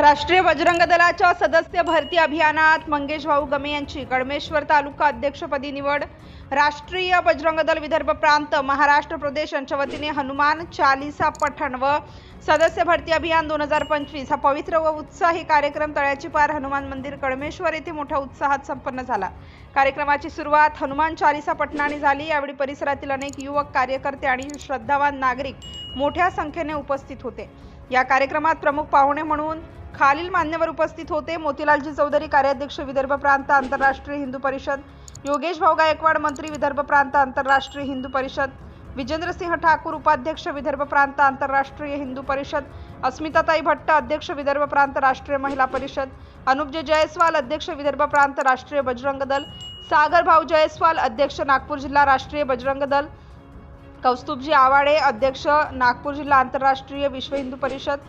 राष्ट्रीय बजरंग दलाच्या सदस्य भरती अभियानात मंगेश भाऊ गमे यांची कडमेश्वर तालुका अध्यक्षपदी निवड. राष्ट्रीय बजरंग दल विदर्भ प्रांत महाराष्ट्र प्रदेश यांच्या वतीने हनुमान चालिसा पठण व सदस्य भरती अभियान दोन हजार पंचवीस हा पवित्र व उत्साही कार्यक्रम तळ्याची पार हनुमान मंदिर कडमेश्वर येथे मोठ्या उत्साहात संपन्न झाला. कार्यक्रमाची सुरुवात हनुमान चालिसा पठणाने झाली. यावेळी परिसरातील अनेक युवक कार्यकर्ते आणि श्रद्धावान नागरिक मोठ्या संख्येने उपस्थित होते. या कार्यक्रमात प्रमुख पाहुणे म्हणून खालील मान्यवर उपस्थित होते. मोतीलालजी चौधरी कार्याध्यक्ष विदर्भ प्रांत आंतरराष्ट्रीय हिंदू परिषद. योगेश भाऊ गायकवाड मंत्री विदर्भ प्रांत आंतरराष्ट्रीय हिंदू परिषद. विजेंद्रसिंह ठाकूर उपाध्यक्ष विदर्भ प्रांत आंतरराष्ट्रीय हिंदू परिषद. अस्मिताताई भट्ट अध्यक्ष विदर्भ प्रांत राष्ट्रीय महिला परिषद. अनुपजे जयस्वाल अध्यक्ष विदर्भ प्रांत राष्ट्रीय बजरंग दल. सागर भाऊ जयस्वाल अध्यक्ष नागपूर जिल्हा राष्ट्रीय बजरंग दल. कौस्तुभजी आवाडे अध्यक्ष नागपूर जिल्हा आंतरराष्ट्रीय विश्व हिंदू परिषद.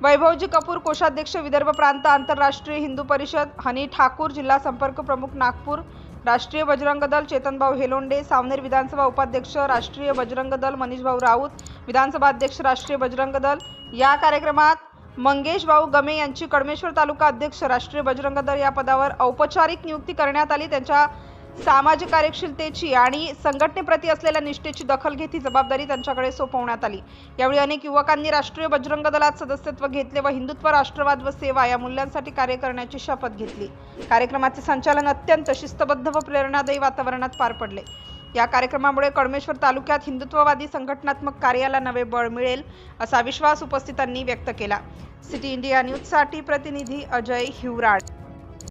वैभवजी कपूर कोषाध्यक्ष विदर्भ प्रांत आंतरराष्ट्रीय हिंदू परिषद हनी ठाकूर जिल्हा संपर्क प्रमुख नागपूर राष्ट्रीय बजरंग दल चेतनभाऊ हेलोंडे सावनेर विधानसभा उपाध्यक्ष राष्ट्रीय बजरंग दल मनीषभाऊ राऊत विधानसभा अध्यक्ष राष्ट्रीय बजरंग दल. या कार्यक्रमात मंगेश भाऊ गमे यांची कडमेश्वर तालुका अध्यक्ष राष्ट्रीय बजरंग दल या पदावर औपचारिक नियुक्ती करण्यात आली. त्यांच्या सामाजिक कार्यशीलतेची आणि संघटनेप्रती असलेल्या निष्ठेची दखल घेत ही जबाबदारी त्यांच्याकडे सोपवण्यात आली. यावेळी अनेक युवकांनी राष्ट्रीय बजरंग दलात सदस्यत्व घेतले व हिंदुत्व राष्ट्रवाद व सेवा या मूल्यांसाठी कार्य करण्याची शपथ घेतली. कार्यक्रमाचे संचालन अत्यंत शिस्तबद्ध व प्रेरणादायी वातावरणात पार पडले. या कार्यक्रमामुळे कडमेश्वर तालुक्यात हिंदुत्ववादी संघटनात्मक कार्याला नवे बळ मिळेल असा विश्वास उपस्थितांनी व्यक्त केला. सिटी इंडिया न्यूजसाठी प्रतिनिधी अजय हिवराड